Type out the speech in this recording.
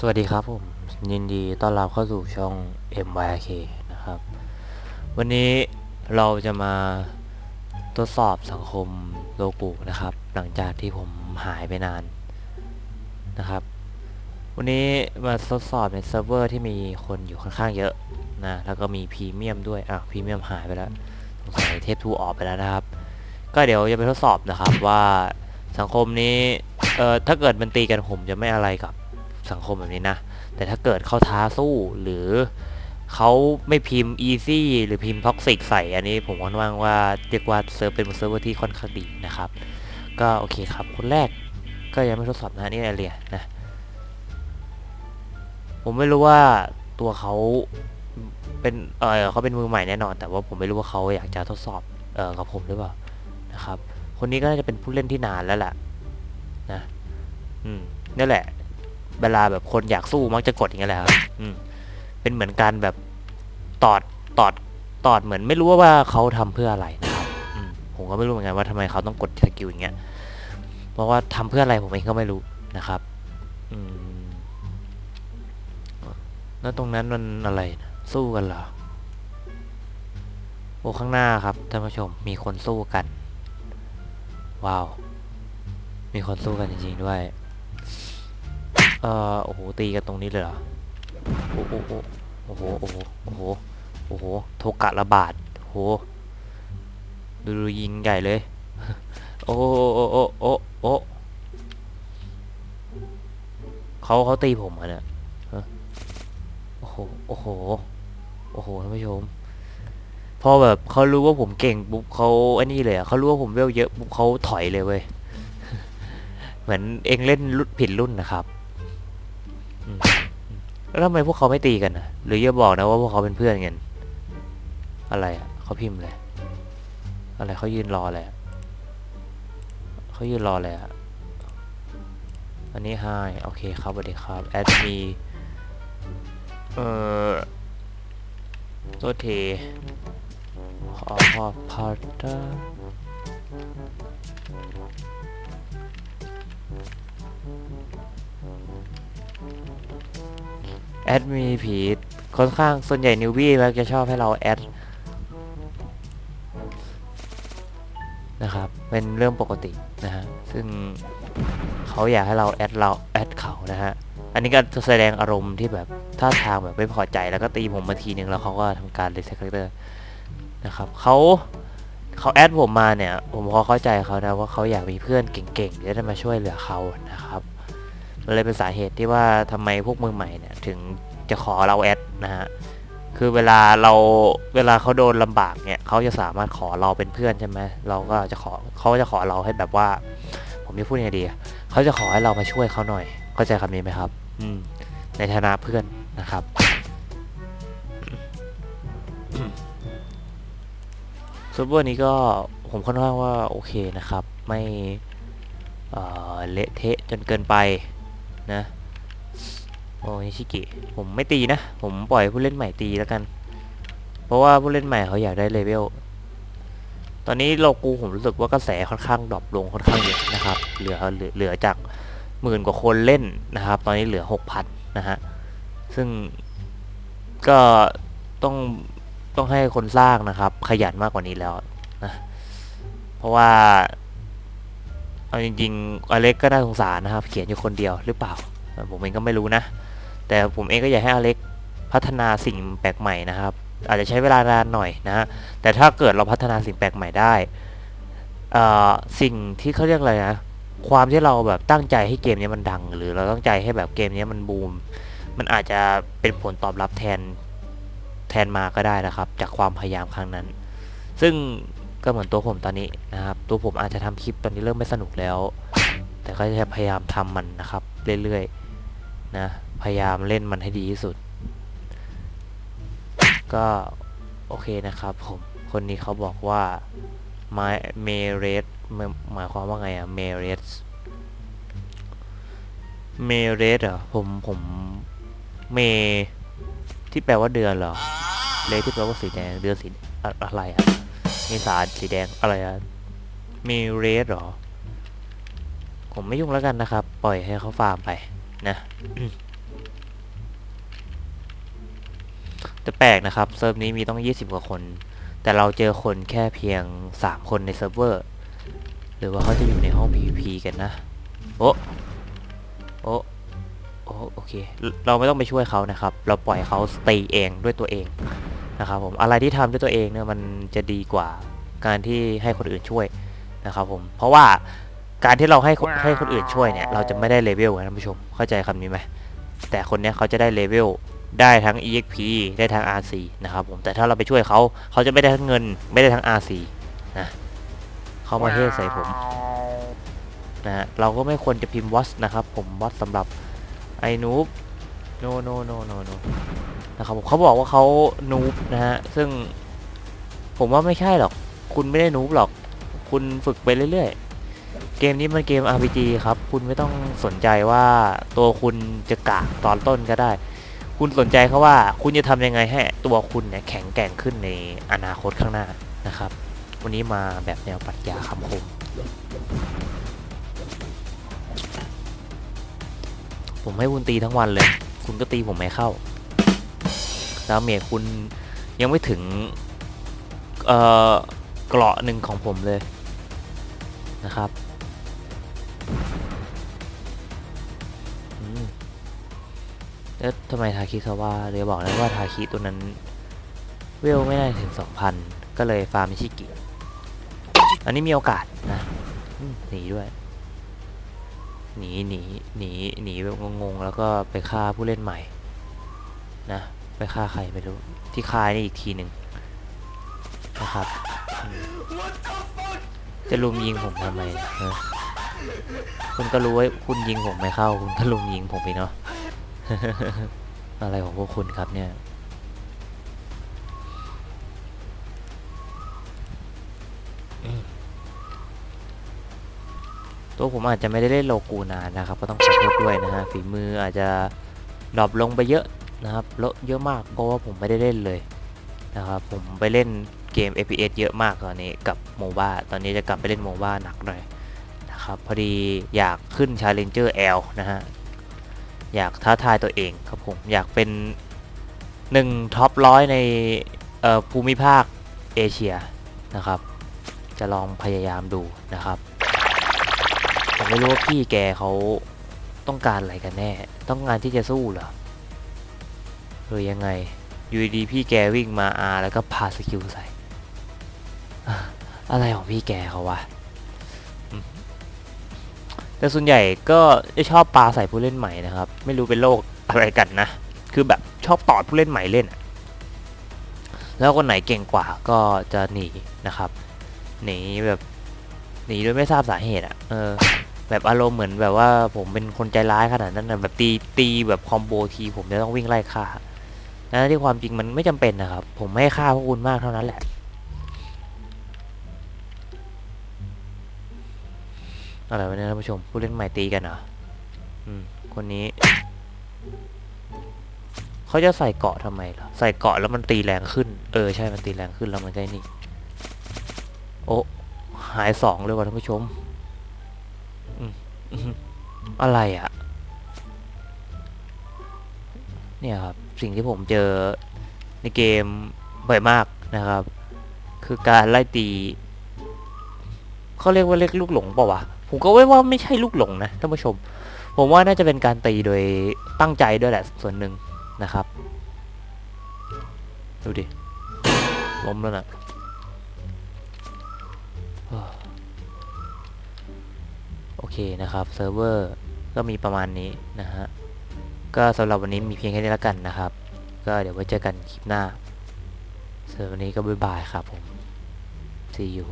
สวัสดีครับผมยินดีต้อนรับเข้าสู่ช่อง MYK นะครับ วันนี้เราจะมาทดสอบสังคมโลกุนะครับ หลังจากที่ผมหายไปนานนะครับ วันนี้มาทดสอบในเซิร์ฟเวอร์ที่มีคนอยู่ค่อนข้างเยอะนะแล้วก็มีพรีเมียมด้วยอะพรีเมียมหายไปแล้วสงสัยเทปทูออกไปแล้วนะครับ ก็เดี๋ยวจะไปทดสอบนะครับว่าสังคมนี้เอ่อถ้าเกิดมันตีกันผมจะไม่อะไรกับ สังคมแบบนี้นะ แต่ถ้าเกิดเขาท้าสู้หรือเขาไม่พิมพ์ easy หรือพิมพ์ toxic ใส่ อันนี้ผมค่อนข้างว่าเรียกว่าเซิร์ฟเป็นเซิร์ฟเวอร์ที่ค่อนข้างดีนะครับ ก็โอเคครับ คนแรกก็ยังไม่ทดสอบนะนี่แอเรียนะ ผมไม่รู้ว่าตัวเขาเป็นเออเขาเป็นมือใหม่แน่นอน แต่ว่าผมไม่รู้ว่าเขาอยากจะทดสอบเออกับผมหรือเปล่านะครับ คนนี้ก็น่าจะเป็นผู้เล่นที่นานแล้วแหละนะ อืมนี่แหละ เวลาแบบคนอยากสู้มักจะกดอย่างนี้ยแหละครับอืมเป็นเหมือนการแบบตอดตอดตอดเหมือนไม่รู้ว่าเขาทำเพื่ออะไรนะครับผมก็ไม่รู้เหมือนกันว่าทำไมเขาต้องกดสกิลอย่างเงี้ย เพราะว่าทำเพื่ออะไรผมเองก็ไม่รู้นะครับ อืมแล้วตรงนั้นมันอะไรนะสู้กันเหรอโอ้ข้างหน้าครับท่านผู้ชมมีคนสู้กัน ว้าว มีคนสู้กันจริงๆด้วย เอ่อโอ้โหตีกันตรงนี้เลยเหรอโอ้โหโอ้โหโอ้โหโอ้โหโอ้โหโทกะระบาดโอ้โหดูยิงใหญ่เลย โอ้โอ้โอ้โอ้โอ้เขาเขาตีผมอะเนี่ยโอ้โหโอ้โหโอ้โหท่านผู้ชมพอแบบเขารู้ว่าผมเก่งปุ๊บเขาไอ้นี่เลยอะเขารู้ว่าผมเวลเยอะปุ๊บเขาถอยเลยเว้ยเหมือนเองเล่นรุ่นผิดรุ่นนะครับ แล้วทำไมพวกเขาไม่ตีกันนะหรืออย่าบอกนะว่าพวกเขาเป็นเพื่อนกัน อะไรอะเขาพิมพ์เลย อะไรเขายืนรออะไรอะเขายืนรออะไรอะอันนี้ไฮโอเคครับสวัสดีครับแอดมีเอ่อโทษทีขอขอพาร์ต แอดมีผีค่อนข้างส่วนใหญ่นิวบี้แล้วจะชอบให้เราแอดนะครับ เป็นเรื่องปกตินะฮะ ซึ่งเขาอยากให้เราแอดเราแอดเขานะฮะ อันนี้ก็แสดงอารมณ์ที่แบบท่าทางแบบไม่พอใจแล้วก็ตีผมมาทีนึงแล้วเขาก็ทำการรีเซ็ตคาแรคเตอร์นะครับเขาเขาแอดผมมาเนี่ย ผมพอเข้าใจเขานะว่าเขาอยากมีเพื่อนเก่งๆที่จะมาช่วยเหลือเขานะครับ มันเลยเป็นสาเหตุที่ว่าทำไมพวกมือใหม่เนี่ยถึงจะขอเราแอดนะฮะคือเวลาเราเวลาเขาโดนลำบากเนี่ยเขาจะสามารถขอเราเป็นเพื่อนใช่ไหมเราก็จะขอเขาจะขอเราให้แบบว่า ผมจะพูดยังไงดีเขาจะขอให้เรามาช่วยเขาหน่อยเข้าใจคำนี้ไหมครับ อืม ในฐานะเพื่อนนะครับซูเปอร์นี้ก็ผมค่อนข้างว่าโอเคนะครับ ไม่เเละเทะจนเกินไป นะโอ้ยชิกิผมไม่ตีนะ ผมปล่อยผู้เล่นใหม่ตีแล้วกัน เพราะว่าผู้เล่นใหม่เขาอยากได้เลเวล ตอนนี้โลกูผมรู้สึกว่ากระแสค่อนข้างดรอปลงค่อนข้างเยอะนะครับ เหลือเหลือเหลือจากหมื่นกว่าคนเล่นนะครับ ตอนนี้เหลือหกพันนะฮะ ซึ่งก็ต้องต้องให้คนสร้างนะครับ ขยันมากกว่านี้แล้วนะ เพราะว่า เอาจริงๆอเล็กก็น่าสงสารนะครับ เขียนอยู่คนเดียวหรือเปล่า ผมเองก็ไม่รู้นะ แต่ผมเองก็อยากให้อเล็กพัฒนาสิ่งแปลกใหม่นะครับ อาจจะใช้เวลานานหน่อยนะฮะแต่ถ้าเกิดเราพัฒนาสิ่งแปลกใหม่ได้สิ่งที่เขาเรียกอะไรนะความที่เราแบบตั้งใจให้เกมนี้มันดัง หรือเราตั้งใจให้แบบเกมนี้มันบูม มันอาจจะเป็นผลตอบรับแทนแทนมาก็ได้นะครับ จากความพยายามครั้งนั้น ซึ่ง ก็เหมือนตัวผมตอนนี้นะครับ ตัวผมอาจจะทำคลิปตอนนี้เริ่มไม่สนุกแล้ว แต่ก็จะพยายามทำมันนะครับ เรื่อยๆนะพยายามเล่นมันให้ดีที่สุด ก็โอเคนะครับผมคนนี้เขาบอกว่า my m a r e t หมายความว่าไงอะ m a r e t เมเรสเหรอผมผมเมที่แปลว่าเดือนเหรอเลที่แปลว่าสีแดงเดือนสีอะไรอะ มีสารสีแดงอะไรอะมีเรสหรอ ผมไม่ยุ่งแล้วกันนะครับ ปล่อยให้เขาฟาร์มไปนะจะแปลกนะครับ เซิร์ฟนี้มีต้อง 20 กว่าคน แต่เราเจอคนแค่เพียง 3 คนในเซิร์ฟเวอร์ หรือว่าเขาจะอยู่ในห้อง PVP กันนะ โอ้โอ้โอ้โอเค เราไม่ต้องไปช่วยเขานะครับ เราปล่อยเขาสเตย์เองด้วยตัวเอง นะครับผมอะไรที่ทำด้วยตัวเองเนี่ยมันจะดีกว่าการที่ให้คนอื่นช่วยนะครับผมเพราะว่าการที่เราให้คนให้คนอื่นช่วยเนี่ยเราจะไม่ได้เลเวลนะท่านผู้ชมเข้าใจคำนี้ไหมแต่คนเนี้ยเขาจะได้เลเวลได้ทั้ง EXP ได้ทั้ง RC นะครับผมแต่ถ้าเราไปช่วยเขาเขาจะไม่ได้ทั้งเงิน ไม่ได้ทั้ง RC นะเขามาเทใส่ผมนะฮะเราก็ไม่ควรจะพิมพ์วอสนะครับผมวอสสำหรับไอ้นูบโนโนโนโนโน นะครับเขาบอกว่าเขานูบนะฮะ ซึ่งผมว่าไม่ใช่หรอก คุณไม่ได้นูบหรอก คุณฝึกไปเรื่อยๆ เกมนี้มันเกม RPG ครับ คุณไม่ต้องสนใจว่าตัวคุณจะกากตอนต้นก็ได้ คุณสนใจเขาว่าคุณจะทำยังไงให้ตัวคุณเนี่ยแข็งแกร่งขึ้นในอนาคตข้างหน้านะครับ วันนี้มาแบบแนวปรัชญาคำคมผมให้คุณตีทั้งวันเลย คุณก็ตีผมไม่เข้า ดาเมจคุณยังไม่ถึงเอ่อเกราะหนึ่งของผมเลยนะครับแล้วทำไมทาคิซาว่าเลยบอกแล้วว่าทาคิตัวนั้นเวลไม่ได้ถึง 2,000 ก็เลยฟาร์มมิชิกิอันนี้มีโอกาสนะหนีด้วยหนีหนีหนีหนีแบบงงๆ แล้วก็ไปฆ่าผู้เล่นใหม่นะ ไปฆ่าใครไม่รู้ ที่ฆ่านี่อีกทีหนึ่งนะครับ จะลุมยิงผมทำไมเนี่ยฮะคุณก็รู้ว่าคุณยิงผมไม่เข้า คุณก็ลุมยิงผมไปเนาะอะไรของพวกคุณครับเนี่ย ตัวผมอาจจะไม่ได้เล่นโลกูนานนะครับ ก็ต้องขอโทษด้วยนะฮะฝีมืออาจจะดรอปลงไปเยอะ นะครับเลดเยอะมากเพราะว่าผมไม่ได้เล่นเลยนะครับผมไปเล่นเกม FPS เยอะมากตอนนี้กับโมบ้าตอนนี้จะกลับไปเล่นโมบ้าหนักหน่อยนะครับพอดีอยากขึ้น Challenger L นะฮะอยากท้าทายตัวเองครับผมอยากเป็นหนึ่งท็อปร้อยในภูมิภาคเอเชียนะครับ จะลองพยายามดูนะครับผมไม่รู้ว่าพี่แกเขาต้องการอะไรกันแน่ ต้องการที่จะสู้เหรอ หรือยังไงอยู่ดีพี่แกวิ่งมาอาแล้วก็พาสกิลใส่ อะไรของพี่แกเขาวะ แต่ส่วนใหญ่ก็จะชอบปาใส่ผู้เล่นใหม่นะครับ ไม่รู้เป็นโรคอะไรกันนะ คือแบบชอบตอดผู้เล่นใหม่เล่น แล้วคนไหนเก่งกว่าก็จะหนีนะครับ หนีแบบหนีโดยไม่ทราบสาเหตุอะเออ แบบอารมณ์เหมือนแบบว่าผมเป็นคนใจร้ายขนาดนั้นนะแบบตีตีแบบคอมโบทีผมจะต้องวิ่งไล่ฆ่า ทั้งที่ความจริงมันไม่จำเป็นนะครับ ผมไม่ให้ฆ่าพวกคุณมากเท่านั้นแหละอะไรวะเนี่ยท่านผู้ชมผู้เล่นใหม่ตีกันเหรออืมคนนี้ เขาจะใส่เกาะทำไมล่ะใส่เกาะแล้วมันตีแรงขึ้น เออใช่มันตีแรงขึ้นแล้วมันก็ไอ้นี่ โอ้หายสองเลยว่ะท่านผู้ชมอืมอืมอะไรอะ่ะ เนี่ยครับ สิ่งที่ผมเจอในเกมบ่อยมากนะครับ คือการไล่ตีเขาเรียกว่าเรียกลูกหลงเปล่าวะผมก็ว่าไม่ใช่ลูกหลงนะท่านผู้ชม ผมว่าน่าจะเป็นการตีโดยตั้งใจด้วยแหละส่วนหนึ่งนะครับดูดิล้มแล้วนะโอเคนะครับเซิร์ฟเวอร์ก็มีประมาณนี้นะฮะ ก็สำหรับวันนี้มีเพียงแค่นี้แล้วกันนะครับ ก็เดี๋ยวไว้เจอกันคลิปหน้าสำหรับวันนี้ก็บ๊ายบายครับผม see you